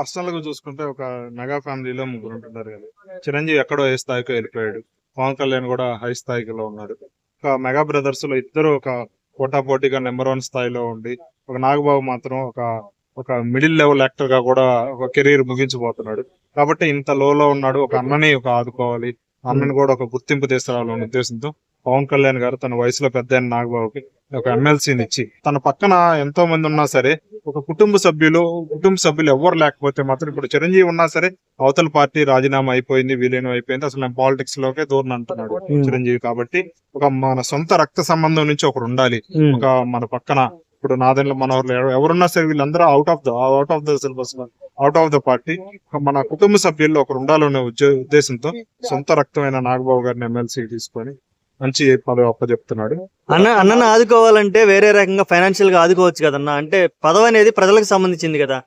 పర్సనల్గా చూసుకుంటే ఒక మెగా ఫ్యామిలీలో ముగ్గురు ఉంటున్నారు కానీ చిరంజీవి ఎక్కడో ఏ స్థాయికి వెళ్ళిపోయాడు. పవన్ కళ్యాణ్ కూడా హై స్థాయిలో ఉన్నాడు. ఒక మెగా బ్రదర్స్లో ఇద్దరు ఒక పోటా పోటీగా నెంబర్ వన్ స్థాయిలో ఉండి ఒక నాగబాబు మాత్రం ఒక ఒక మిడిల్ లెవెల్ యాక్టర్గా కూడా ఒక కెరీర్ ముగించిపోతున్నాడు కాబట్టి ఇంత లోలో ఉన్నాడు. ఒక అన్నని ఒక ఆదుకోవాలి. అన్నని కూడా ఒక గుర్తింపు తీసుకురావాలనే ఉద్దేశంతో పవన్ కళ్యాణ్ గారు తన వయసులో పెద్ద నాగబాబుకి ఒక ఎమ్మెల్సీని ఇచ్చి తన పక్కన ఎంతో మంది ఉన్నా సరే ఒక కుటుంబ సభ్యులు కుటుంబ సభ్యులు ఎవరు లేకపోతే మాత్రం ఇప్పుడు చిరంజీవి ఉన్నా సరే అవతల పార్టీ రాజీనామా అయిపోయింది విలీనం అయిపోయింది అసలు నేను పాలిటిక్స్ లోకే దూరం అంటున్నాడు. చిరంజీవి కాబట్టి ఒక మన సొంత రక్త సంబంధం నుంచి ఒకరు ఉండాలి. ఒక మన పక్కన ఇప్పుడు నాదెండ్ల మనోహర్లు ఎవరు- ఎవరున్నా సరే వీళ్ళందరూ out of the out of the syllabus out of the party మన కుటుంబ సభ్యుల్లో ఒకరు ఉండాలనే ఉద్దే- ఉద్దేశంతో సొంత రక్తమైన నాగబాబు గారిని ఎమ్మెల్సీ తీసుకొని మంచి పదవి అప్పచెప్తున్నాడు అన్న అన్నను ఆదుకోవాలంటే వేరే రకంగా ఫైనాన్షియల్గా ఆదుకోవచ్చు కదన్న. అంటే పదవి అనేది ప్రజలకు సంబంధించింది కదా.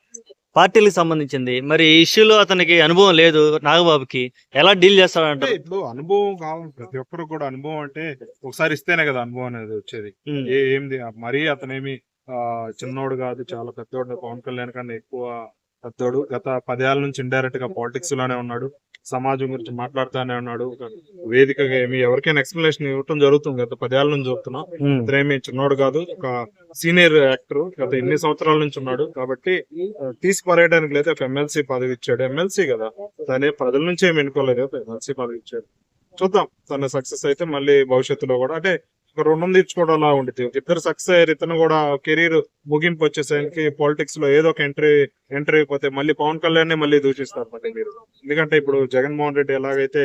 పార్టీలకు సంబంధించింది. మరి ఈ ఇష్యూలో అతనికి అనుభవం లేదు నాగబాబుకి. ఎలా డీల్ అంటే చేస్తాడంటారు ఇప్పుడు అనుభవం కావాలి. ప్రతి ఒక్కరు కూడా అనుభవం అంటే ఒకసారి ఇస్తేనే కదా అనుభవం అనేది వచ్చేది. ఏ ఏంది మరీ అతనేమి ఆ చిన్నోడు కాదు చాలా పెద్దోడు. పవన్ కళ్యాణ్ కన్నా ఎక్కువ పెద్దోడు. గత పదేళ్ళ నుంచి ఇండైరెక్ట్గా పాలిటిక్స్లోనే ఉన్నాడు. సమాజం గురించి మాట్లాడుతూనే ఉన్నాడు. వేదికగా ఏమి ఎవరికైనా ఎక్స్ప్లెనేషన్ ఇవ్వటం జరుగుతుంది. గత పదేళ్ళ నుంచి చెప్తున్నాం ఉమ్. ఇతనేమి చిన్నోడు కాదు. ఒక సీనియర్ యాక్టర్ గత ఎన్ని సంవత్సరాల నుంచి ఉన్నాడు. కాబట్టి ఆ, తీసి పరేయడానికి లేదు ఒక ఎమ్మెల్సీ పదవి ఇచ్చాడు. ఎమ్మెల్సీ కదా. తనే ప్రజల నుంచి ఏమి ఎన్నుకోలేదు. ఎమ్మెల్సీ పదవి ఇచ్చాడు. చూద్దాం తన సక్సెస్ అయితే మళ్ళీ భవిష్యత్తులో కూడా. అంటే రుణం తీర్చుకోవడంలా లా ఇద్దరు సక్సెస్ అయ్యారు. ఇతను కూడా కెరీర్ ముగింపు వచ్చేసరికి పాలిటిక్స్లో ఏదో ఒక ఎంట్రీ ఎంట్రీ అయిపోతే మళ్ళీ పవన్ కళ్యాణ్ని మళ్ళీ దూషిస్తారు మళ్ళీ మీరు. ఎందుకంటే ఇప్పుడు జగన్మోహన్ రెడ్డి ఎలాగైతే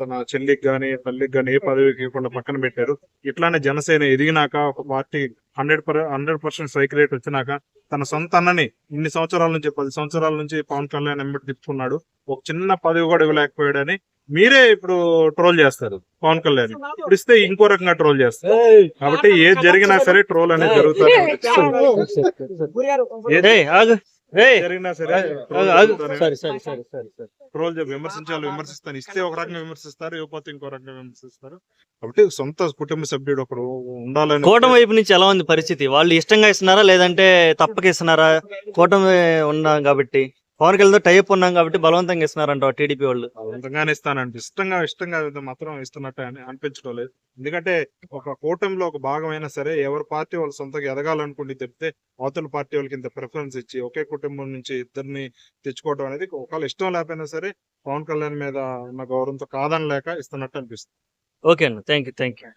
తన చెల్లికి గాని తల్లికి గాని ఏ పదవికి ఇవ్వకుండా పక్కన పెట్టారు ఇట్లానే జనసేన ఎదిగినాక ఒక party hundred per hundred percent strike rate వచ్చినాక తన సొంత అన్నని ఇన్ని సంవత్సరాల నుంచి పది సంవత్సరాల నుంచి పవన్ కళ్యాణ్ ఎంబడి తిప్పుకున్నాడు. ఒక చిన్న పదవి కూడా ఇవ్వలేకపోయాడని మీరే ఇప్పుడు ట్రోల్ చేస్తారు. పవన్ కళ్యాణ్. ఇప్పుడు ఇస్తే ఇంకో రకంగా ట్రోల్ చేస్తారు. కాబట్టి ఏది జరిగినా సరే ట్రోల్ అనేది జరుగుతుంది. ఏయ్, జరిగినా సరే ఆగు, ఆగు. సరే సరే సరే సరే సరే. ట్రోల్ విమర్శించాలి విమర్శిస్తాను. ఇస్తే ఒక రకంగా విమర్శిస్తారు ఇవ్వకపోతే ఇంకో రకంగా విమర్శిస్తారు. కాబట్టి సొంత కుటుంబ సభ్యుడు ఒకరు ఉండాలని కూటమి వైపు నుంచి ఎలా ఉంది పరిస్థితి? వాళ్ళు ఇష్టంగా ఇస్తున్నారా లేదంటే తప్పక ఇస్తున్నారా? కూటమి ఉన్నాం కాబట్టి. పవన్ కళ్యాణ్ టైప్ ఉన్నాం కాబట్టి బలవంతంగా ఇస్తున్నారంట టీడీపీ వాళ్ళు. బలవంతంగానే ఇస్తానంటే ఇష్టంగా ఇష్టంగా మాత్రం ఇస్తున్నట్టు అని అనిపించడం లేదు. ఎందుకంటే ఒక కూటమిలో ఒక భాగమైనా సరే ఎవరి పార్టీ వాళ్ళు సొంతగా ఎదగాలనుకుంటే చెప్తే అవతల పార్టీ వాళ్ళకి ఇంత ప్రిఫరెన్స్ ఇచ్చి ఒకే కుటుంబం నుంచి ఇద్దరిని తెచ్చుకోవడం అనేది ఒకవేళ ఇష్టం లేకపోయినా సరే పవన్ కళ్యాణ్ మీద ఉన్న గౌరవంతో కాదని లేక ఇస్తున్నట్టు అనిపిస్తుంది. ఓకే అన్న. Thank you thank you